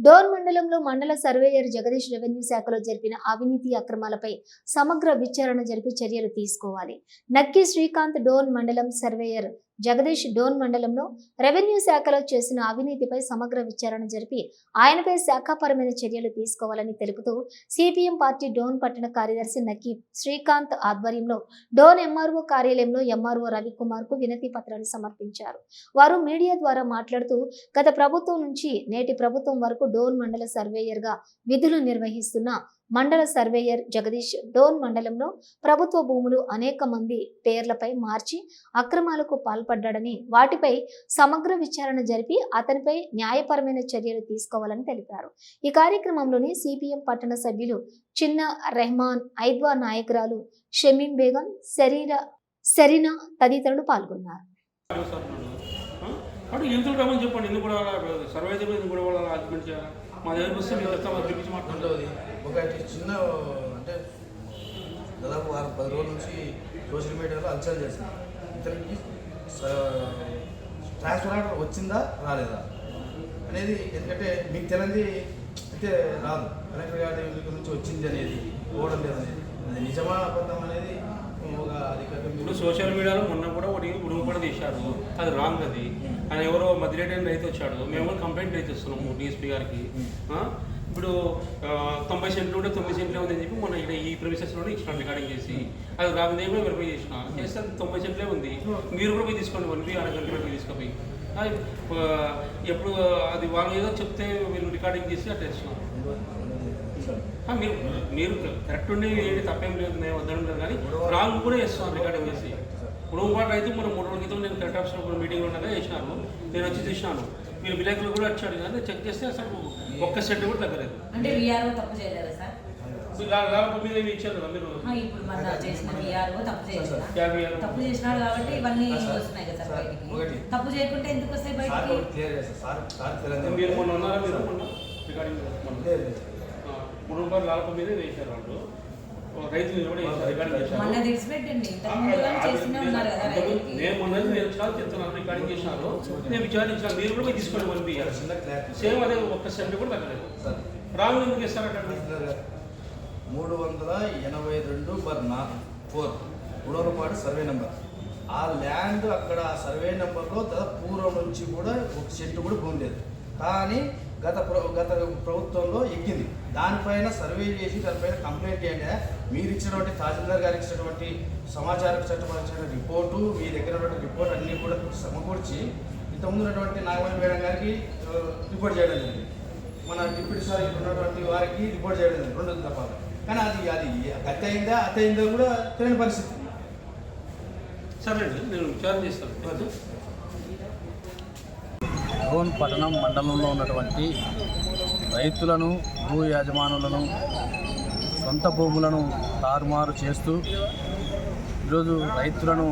Door మండలంలో మండల surveyor Jagadish revenue శాఖలో జరిపిన అవినీతి అక్రమాలపై సమగ్ర విచారణ జరిపి చర్యలు తీసుకోవాలి. నక్కి శ్రీకాంత్ డోర్ మండలం సర్వేయర్ జగదీష్ డోన్ మండలంలో రెవెన్యూ శాఖలో చేసిన అవినీతిపై సమగ్ర విచారణ జరిపి ఆయనపై శాఖాపరమైన చర్యలు తీసుకోవాలని తెలుపుతూ సిపిఎం పార్టీ డోన్ పట్టణ కార్యదర్శి నకీబ్ శ్రీకాంత్ ఆధ్వర్యంలో డోన్ ఎంఆర్ఓ కార్యాలయంలో ఎంఆర్ఓ రవికుమార్కు వినతి పత్రాలు సమర్పించారు. వారు మీడియా ద్వారా మాట్లాడుతూ గత ప్రభుత్వం నుంచి నేటి ప్రభుత్వం వరకు డోన్ మండల సర్వేయర్గా విధులు నిర్వహిస్తున్న మండల సర్వేయర్ జగదీష్ డోన్ మండలంలో ప్రభుత్వ భూములు అనేక మంది పేర్లపై మార్చి అక్రమాలకు పాల్పడ్డాడని వాటిపై సమగ్ర విచారణ జరిపి అతనిపై న్యాయపరమైన చర్యలు తీసుకోవాలని తెలిపారు. ఈ కార్యక్రమంలోని సిపిఎం పట్టణ సభ్యులు చిన్న రెహమాన్ ఐద్వా నాయకురాలు షమీం బేగం శరీర సెరీనా తదితరులు పాల్గొన్నారు. సార్ అటు ఎందుకు రమ్మని చెప్పండి? ఎందుకు కూడా సర్వే ఎందుకు కూడా వాళ్ళ ఆర్గ్యుమెంట్ చేయాలి? మా దగ్గర వస్తే మేము వస్తాం చూపించి మాట్లాడుతుంది. ఒకటి చిన్న అంటే దాదాపు వారం పది రోజుల నుంచి సోషల్ మీడియాలో హల్చల్ చేసింది ఇతనికి ట్రాన్స్ఫర్ ఆర్డర్ వచ్చిందా రాలేదా అనేది ఎందుకంటే మీకు తెలియంది అయితే రాదు. కలెక్టర్ గారి నుంచి వచ్చింది అనేది పోవడం లేదు అనేది. అది నిజమా అబద్ధం అనేది ఒక అధికారి ఇప్పుడు సోషల్ మీడియాలో మొన్న కూడా ఒకటి ఉడుగు కూడా తీశారు అది రాంగ్ అది. ఆయన ఎవరో అని రైతు వచ్చాడు. మేము కూడా కంప్లైంట్ రైతు ఇస్తున్నాము డిఎస్పీ గారికి? ఇప్పుడు తొంభై సెంట్లు ఉంటే తొమ్మిది సెంట్లే ఉందని చెప్పి మొన్న ఇక్కడ ఈ ప్రొవిసెస్లోనే ఇచ్చిన రికార్డింగ్ చేసి అది రాకుండా కూడా వెరిఫై చేసిన చేస్తే తొంభై సెంట్లే ఉంది. మీరు కూడా పోయి తీసుకోండి వన్ బి అరగంట పోయి తీసుకుపోయి. ఎప్పుడు అది వాళ్ళు ఏదో చెప్తే వీళ్ళు రికార్డింగ్ చేసి అట్లా ఇస్తున్నాం మీరు మీరు కరెక్ట్ ఉండి ఏంటి తప్పేం లేదు నేను వద్దడం లేదు కానీ రాంగ్ కూడా చేస్తున్నాను రికార్డింగ్ చేసి. ఇప్పుడు పాటు అయితే మనం మూడు రోజుల క్రితం నేను కరెక్ట్ ఆఫీస్లో మీటింగ్ ఉండగా చేసినాను నేను వచ్చి చూసినాను మీరు విలేకరులు కూడా వచ్చాడు కానీ చెక్ చేస్తే అసలు ఒక్క సెట్ కూడా తగ్గలేదు. అంటే విఆర్ఓ తప్పు చేయలేదా సార్? మీరు లా- లాభ మీద ఇవి ఇచ్చారు కదా మీరు ఆ, ఇప్పుడు మన చేసిన విఆర్ఓ తప్పు చేయలేదా యాభై ఆరు. తప్పు చేసినాడు కాబట్టి ఇవన్నీ సార్. వస్తున్నాయి కదా సార్ సార్, బయటికి. తప్పు చేయకుంటే ఎందుకు వస్తాయి సార్ బయటికి సార్ సార్ మీరు మొన్న ఉన్నారా? మీరు మొన్న రికార్డింగ్ మొన్న మూడు రూపాయలు లాభ మీద వేశారు వాళ్ళు. మొన్న చేస్తూనే ఉన్నారు కదా నేను మొన్న చెప్తున్నాను రికార్డింగ్ చేసినారు. నేను విచారించాను మీరు కూడా క్లారిటీ సేమ్ అదే ఒక్క సెంట్ కూడా తగ్గలేదు. రాంగ్ ఎందుకు మూడు వందల ఎనభై రెండు బర్ నా ఫోర్ ఉడవలపాడు సర్వే నెంబర్. ఆ ల్యాండ్ అక్కడ ఆ సర్వే నెంబర్లో పూర్వం నుంచి కూడా ఒక సెంటు కూడా భూమి లేదు. కానీ గత ప్ర గత ప్రభుత్వంలో ఎక్కింది. దానిపైన సర్వే చేసి దానిపైన కంప్లైంట్ చేయండి మీరు ఇచ్చినటువంటి తహసీల్దార్ గారికి ఇచ్చినటువంటి సమాచారం చట్టపరిచిన రిపోర్టు మీ దగ్గర ఉన్నటువంటి రిపోర్ట్ అన్నీ కూడా సమకూర్చి ఇంతకుముందు ఉన్నటువంటి నాగమణి మేడం గారికి రిపోర్ట్ చేయడం జరిగింది. మన డిప్యూటీ సార్ ఉన్నటువంటి వారికి రిపోర్ట్ చేయడం జరిగింది రెండు తప్ప కానీ అది అది గతి అయిందా అతి అయిందా కూడా తెలియని పరిస్థితి. సరే అండి నేను విచారణ చేస్తాను. డోన్ పట్టణం మండలంలో ఉన్నటువంటి రైతులను భూ యజమానులను సొంత భూములను తారుమారు చేస్తూ ఈరోజు రైతులను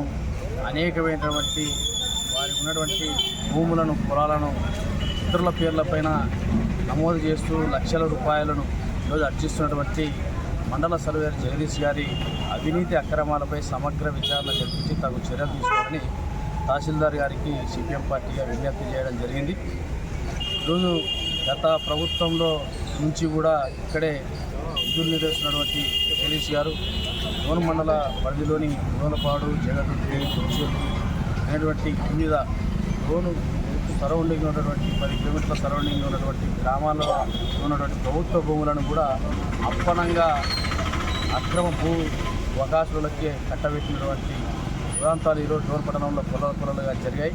అనేకమైనటువంటి వారి ఉన్నటువంటి భూములను పొలాలను ఇతరుల పేర్లపైన నమోదు చేస్తూ లక్షల రూపాయలను ఈరోజు అర్జిస్తున్నటువంటి మండల సర్వేర్ జగదీష్ గారి అవినీతి అక్రమాలపై సమగ్ర విచారణ జరిపించి తగు చర్యలు తీసుకోవాలని తహసీల్దార్ గారికి సిపిఎం పార్టీగా విజ్ఞప్తి చేయడం జరిగింది. ఈరోజు గత ప్రభుత్వంలో నుంచి కూడా ఇక్కడే విధులు నిర్వహిస్తున్నటువంటి జగదీష్ గారు డోన్ మండల పరిధిలోని డోనపాడు జగదుర్తి కొచ్చేరు అనేటువంటి మీద లోను సరౌండింగ్ ఉన్నటువంటి పది కిలోమీటర్ల సరౌండింగ్ ఉన్నటువంటి గ్రామాల్లో ఉన్నటువంటి ప్రభుత్వ భూములను కూడా అప్పనంగా అక్రమ భూ అవకాశాలకే కట్టబెట్టినటువంటి ప్రాంతాలు ఈరోజు డోన్ పట్టణంలో పొలాల పొలాలుగా జరిగాయి.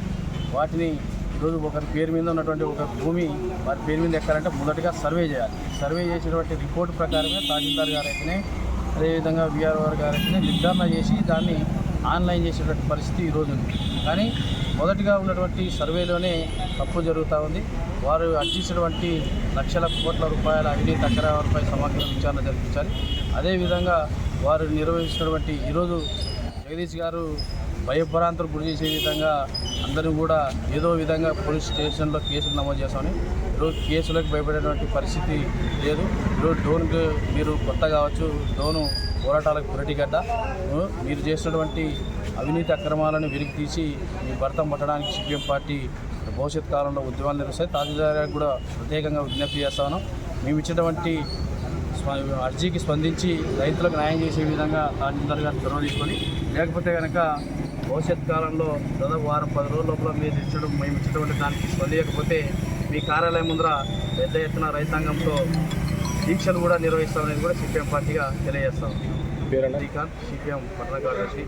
వాటిని ఈరోజు ఒకరి పేరు మీద ఉన్నటువంటి ఒక భూమి వారి పేరు మీద ఎక్కాలంటే మొదటగా సర్వే చేయాలి. సర్వే చేసినటువంటి రిపోర్ట్ ప్రకారమే తహసీల్దార్ గారు అయితేనే అదేవిధంగా విఆర్ఓ గారు అయితేనే నిర్ధారణ చేసి దాన్ని ఆన్లైన్ చేసేటువంటి పరిస్థితి ఈరోజు ఉంది. కానీ మొదటిగా ఉన్నటువంటి సర్వేలోనే తప్పు జరుగుతూ ఉంది. వారు అర్జించినటువంటి లక్షల కోట్ల రూపాయల అవినీతి అక్రమాలపై సమగ్ర విచారణ జరిపించాలి. అదేవిధంగా వారు నిర్వహించినటువంటి ఈరోజు జగదీష్ గారు భయభ్రాంతులు గురి చేసే విధంగా అందరూ కూడా ఏదో విధంగా పోలీస్ స్టేషన్లో కేసులు నమోదు చేస్తామని. ఈరోజు కేసులకు భయపడేటువంటి పరిస్థితి లేదు. ఈరోజు డోన్కి మీరు కొత్త కావచ్చు డోను పోరాటాలకు పురటిగడ్డ మీరు చేసినటువంటి అవినీతి అక్రమాలను వెలికి తీసి మీ భర్త పట్టడానికి సిపిఎం పార్టీ భవిష్యత్ కాలంలో ఉద్యమాలు నిర్వహిస్తాయి. తహసీల్దార్ కూడా ప్రత్యేకంగా విజ్ఞప్తి చేస్తాను మేము ఇచ్చినటువంటి అర్జీకి స్పందించి రైతులకు న్యాయం చేసే విధంగా తహసీల్దార్ గారు చొరవ తీసుకొని లేకపోతే కనుక భవిష్యత్ కాలంలో దాదాపు వారం పది రోజుల లోపల మీరు ఇచ్చడం మేము ఇచ్చినటువంటి దానికి స్పందించకపోతే మీ కార్యాలయం ముందర పెద్ద ఎత్తున రైతాంగంతో దీక్షలు కూడా నిర్వహిస్తామనేది కూడా సిపిఎం పార్టీగా తెలియజేస్తాం. శ్రీకాంత్ సిపిఎం పట్టణ కార్యదర్శి